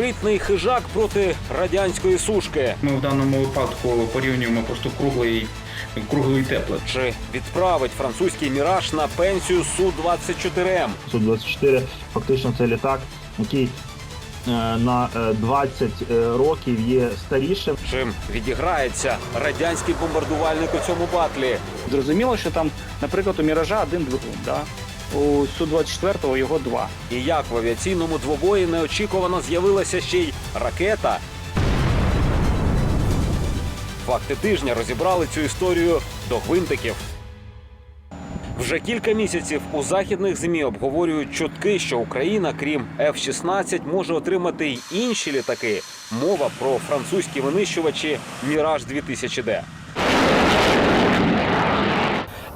Спритний хижак проти радянської сушки. Ми в даному випадку порівнюємо просто круглий, круглий теплик. Чи відправить французький міраж на пенсію су 24 м Су-24 фактично це літак, який е, на е, 20 е, років є старішим. Чим відіграється радянський бомбардувальник у цьому батлі? Зрозуміло, що там, наприклад, у Міража один двигун, да? У Су-24 його два. І як в авіаційному двобої неочікувано з'явилася ще й ракета. Факти тижня розібрали цю історію до гвинтиків. Вже кілька місяців у західних ЗМІ обговорюють чутки, що Україна, крім F-16, може отримати й інші літаки. Мова про французькі винищувачі Міраж 2000D.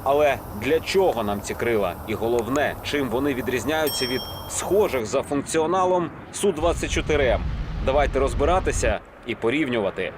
Але для чого нам ці крила? І головне, чим вони відрізняються від схожих за функціоналом Су-24М? Давайте розбиратися і порівнювати.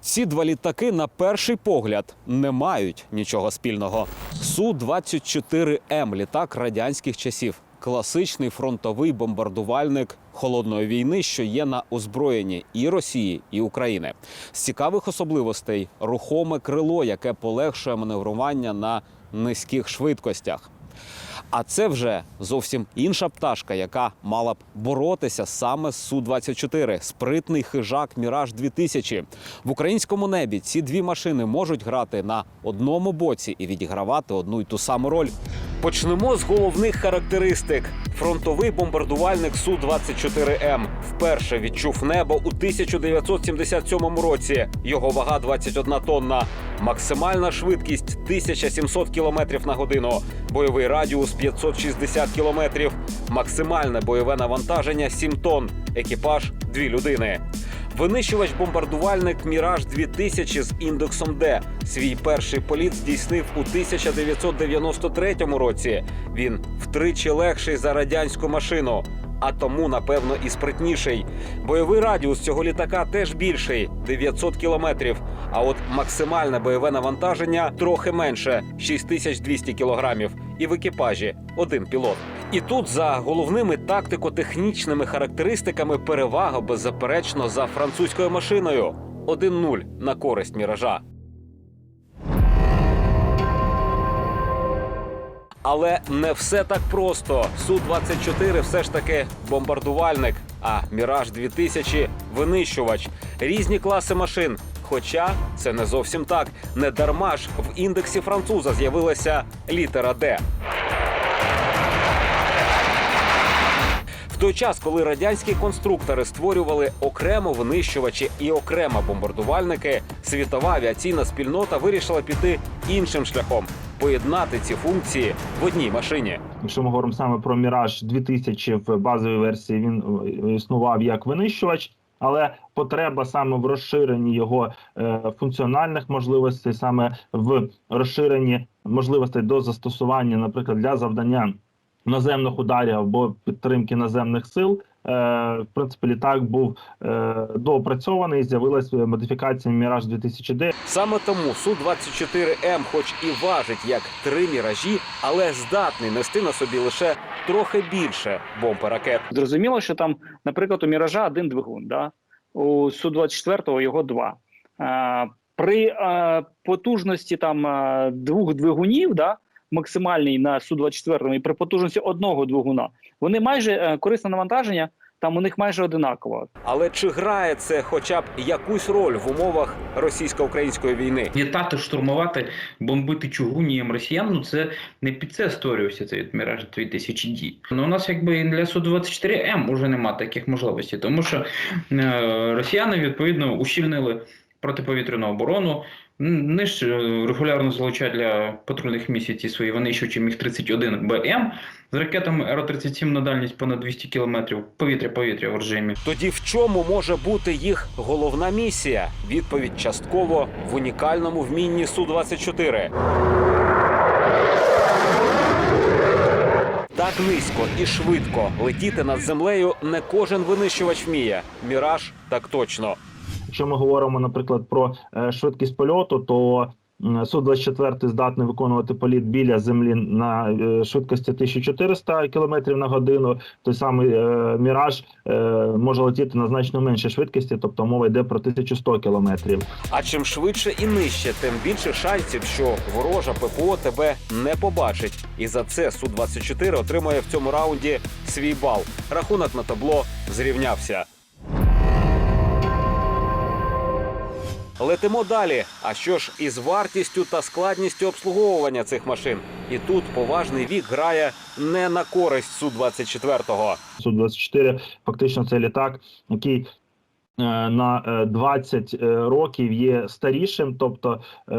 Ці два літаки на перший погляд не мають нічого спільного. Су-24М літак радянських часів. Класичний фронтовий бомбардувальник холодної війни, що є на озброєнні і Росії, і України. З цікавих особливостей рухоме крило, яке полегшує маневрування на низьких швидкостях. А це вже зовсім інша пташка, яка мала б боротися саме з Су-24. Спритний хижак Міраж 2000 В українському небі ці дві машини можуть грати на одному боці і відігравати одну й ту саму роль. Почнемо з головних характеристик. Фронтовий бомбардувальник Су-24М вперше відчув небо у 1977 році. Його вага 21 тонна. Максимальна швидкість 1700 км на годину. Бойовий радіус 560 км. Максимальне бойове навантаження 7 тонн. Екіпаж 2 людини. Винищувач-бомбардувальник Міраж 2000 з індексом Д свій перший політ здійснив у 1993 році. Він втричі легший за радянську машину, а тому, напевно, і спритніший. Бойовий радіус цього літака теж більший 900 кілометрів. А от максимальне бойове навантаження трохи менше 6200 кілограмів. І в екіпажі один пілот. І тут за головними тактико-технічними характеристиками перевага беззаперечно за французькою машиною 1-0 на користь міража. Але не все так просто. Су-24 все ж таки бомбардувальник, а Міраж 2000 винищувач. Різні класи машин. Хоча це не зовсім так. Не дарма ж в індексі француза з'явилася літера Д. В той час, коли радянські конструктори створювали окремо винищувачі і окремо бомбардувальники, світова авіаційна спільнота вирішила піти іншим шляхом поєднати ці функції в одній машині. Якщо ми говоримо саме про Міраж 2000 в базовій версії, він е, існував як винищувач. Але потреба саме в розширенні його е, функціональних можливостей, саме в розширенні можливостей до застосування, наприклад, для завдання наземних ударів або підтримки наземних сил, в принципі, літак був е, доопрацьований. З'явилася модифікація Міраж 2000D. Саме тому Су-24М, хоч і важить як три міражі, але здатний нести на собі лише трохи більше бомб і ракет. Зрозуміло, що там, наприклад, у Міража один двигун, да? у Су-24 його два. Е, при е, потужності там е, двох двигунів, да, максимальній на Су-24 і при потужності одного двигуна, вони майже е, корисне навантаження, там у них майже одинаково. Але чи грає це хоча б якусь роль в умовах російсько-української війни? Літати, штурмувати, бомбити чугунієм росіян, ну це не під це створювався цей Міраж 2000 дій. Ну у нас якби для Су-24М уже нема таких можливостей, тому що е, росіяни відповідно ущільнили протиповітряну оборону. Вони ж е, регулярно залучають для патрульних місій ці свої винищувачі Міг-31 БМ з ракетами Р-37 на дальність понад 200 кілометрів повітря-повітря в режимі. Тоді в чому може бути їх головна місія? Відповідь частково в унікальному вмінні Су-24. Так низько і швидко летіти над землею не кожен винищувач вміє. Міраж так точно. Якщо ми говоримо, наприклад, про е, швидкість польоту, то м, Су-24 здатний виконувати політ біля землі на е, швидкості 1400 км на годину. Той самий е, Міраж може летіти на значно меншій швидкості, тобто мова йде про 1100 км. А чим швидше і нижче, тим більше шансів, що ворожа ППО тебе не побачить. І за це су 24 отримує в цьому раунді свій бал. Рахунок на табло зрівнявся. Летимо далі. А що ж із вартістю та складністю обслуговування цих машин? І тут поважний вік грає не на користь су 24 Су-24 фактично це літак, який е, на е, 20 е, років є старішим, тобто е,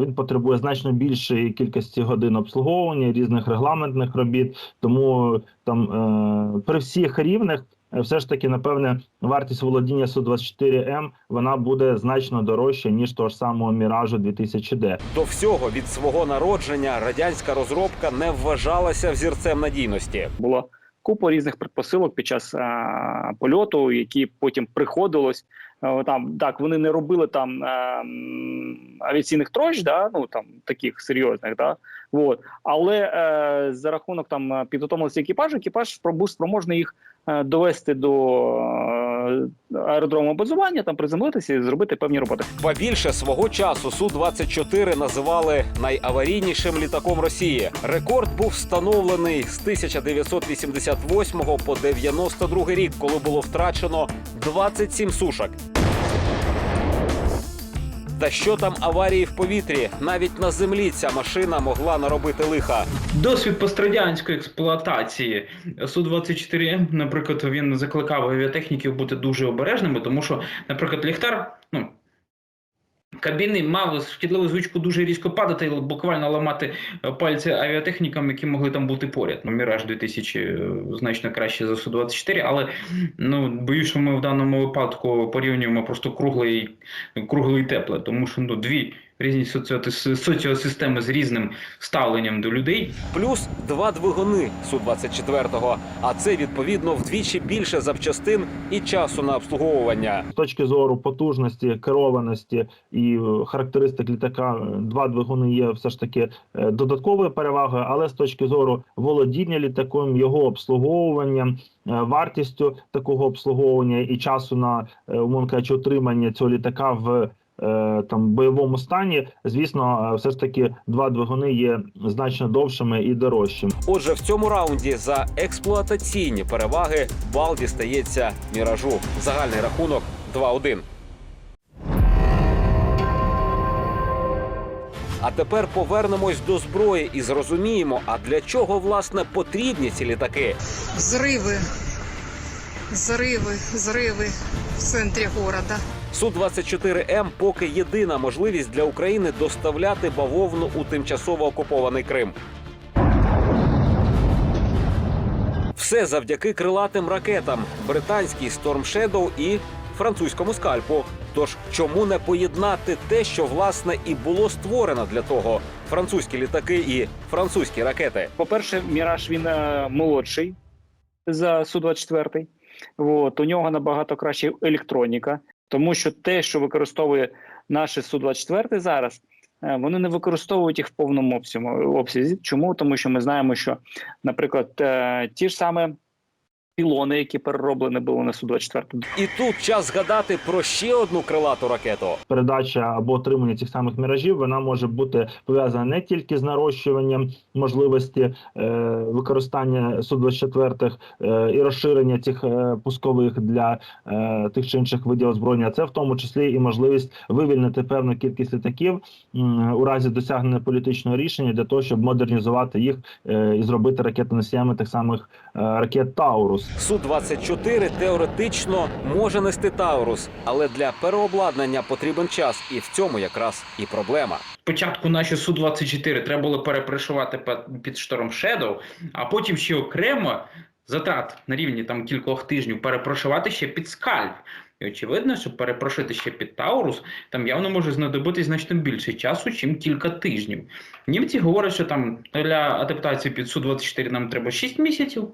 він потребує значно більшої кількості годин обслуговування різних регламентних робіт. Тому там е, при всіх рівнях. Все ж таки, напевне, вартість володіння Су-24М вона буде значно дорожча ніж того ж самого Міражу 2000D. До всього від свого народження радянська розробка не вважалася взірцем надійності. Була купа різних предпосилок під час а, польоту, які потім приходилось. а, Там так вони не робили там а, авіаційних трощ, да, ну там таких серйозних, да, от. але а, за рахунок там е, підготовленості екіпажу, екіпаж був спроможний їх е, довести до е, аеродрому базування, там приземлитися і зробити певні роботи. Ба більше свого часу су 24 називали найаварійнішим літаком Росії. Рекорд був встановлений з 1988 по 92 рік, коли було втрачено 27 сушок. Та що там аварії в повітрі? Навіть на землі ця машина могла наробити лиха. Досвід пострадянської експлуатації Су-24М, наприклад, він закликав авіатехніків бути дуже обережними, тому що, наприклад, ліхтар, ну. Кабіни мав шкідливу звичку дуже різко падати, і буквально ламати е, пальці авіатехнікам, які могли там бути поряд. Ну, Міраж 2000 е, значно краще за Су-24, але ну, боюсь, що ми в даному випадку порівнюємо просто круглий круглий тепле, тому що ну, дві різні соціо- соціосистеми з різним ставленням до людей. Плюс два двигуни су 24 а це відповідно вдвічі більше запчастин і часу на обслуговування. З точки зору потужності, керованості і е, характеристик літака, е, два двигуни є все ж таки е, додатковою перевагою, але з точки зору володіння літаком, його обслуговуванням, е, вартістю такого обслуговування і часу на умовно кажучи, утримання цього літака в там бойовому стані, звісно, е, все ж таки два двигуни є значно довшими і дорожчими. Отже, в цьому раунді за експлуатаційні переваги бал дістається міражу. Загальний рахунок 2-1. А тепер повернемось до зброї і зрозуміємо, а для чого власне потрібні ці літаки. Взрывы, взрывы, взрывы в центре города. су 24 м поки єдина можливість для України доставляти бавовну у тимчасово окупований Крим. Все завдяки крилатим ракетам, британській Storm Shadow і французькому скальпу. Тож чому не поєднати те, що власне і було створено для того: французькі літаки і французькі ракети? По-перше, Міраж він е, молодший за Су-24. От, у нього набагато краща електроніка, тому що те, що використовує наші Су-24 зараз, е, вони не використовують їх в повному обсязі. обсязі. Чому? Тому що ми знаємо, що, наприклад, е, ті ж саме пілони, які перероблені були на Су-24, І тут час згадати про ще одну крилату ракету. передача або отримання цих самих міражів вона може бути пов'язана не тільки з нарощуванням можливості е, використання су 24 е, і розширення цих е, пускових для е, тих чи інших видів озброєння, це в тому числі і можливість вивільнити певну кількість літаків м, у разі досягнення політичного рішення для того, щоб модернізувати їх е, і зробити ракетоносіями тих самих е, ракет Таурус. су 24 теоретично може нести Таурус, але для переобладнання потрібен час, і в цьому якраз і проблема. Спочатку наші Су-24 треба було перепришувати пе- під шторм Shadow, а потім ще окремо затрат на рівні там кількох тижнів перепрошувати ще під скальп. І очевидно, що перепрошити ще під Таурус там явно може знадобитись значно більше часу, чим кілька тижнів. Німці говорять, що там для адаптації під Су-24 нам треба 6 місяців.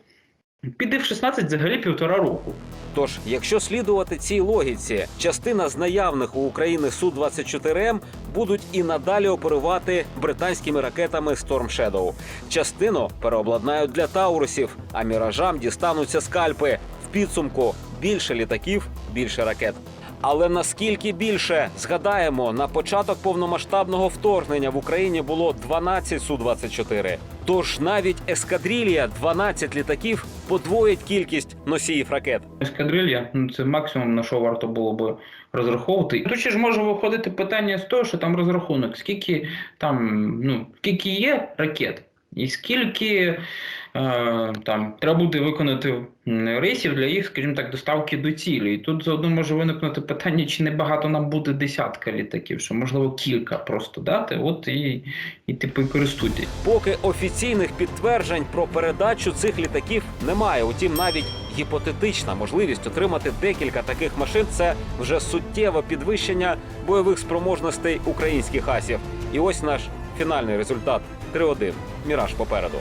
Під F-16 взагалі півтора року. Тож, якщо слідувати цій логіці, частина з наявних у України су 24 м будуть і надалі оперувати британськими ракетами Storm Shadow. Частину переобладнають для таурусів, а міражам дістануться скальпи. В підсумку більше літаків, більше ракет. Але наскільки більше згадаємо, на початок повномасштабного вторгнення в Україні було 12 су 24 Тож навіть ескадрилья 12 літаків подвоїть кількість носіїв ракет. Ескадрилья, ну це максимум на що варто було би розраховувати. Тут ще ж може виходити питання з того, що там розрахунок, скільки там, ну, скільки є ракет, і скільки е, там треба буде виконати рейсів для їх, скажімо так, доставки до цілі. І тут заодно може виникнути питання, чи не багато нам буде десятка літаків, що можливо кілька просто дати, от і, і типу і користуйтесь. Поки офіційних підтверджень про передачу цих літаків немає. Утім, навіть гіпотетична можливість отримати декілька таких машин це вже суттєве підвищення бойових спроможностей українських асів. І ось наш фінальний результат: 3-1. Міраж попереду.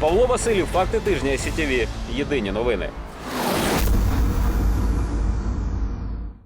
Павло Василів, факти тижня СІТІВІ. Єдині новини.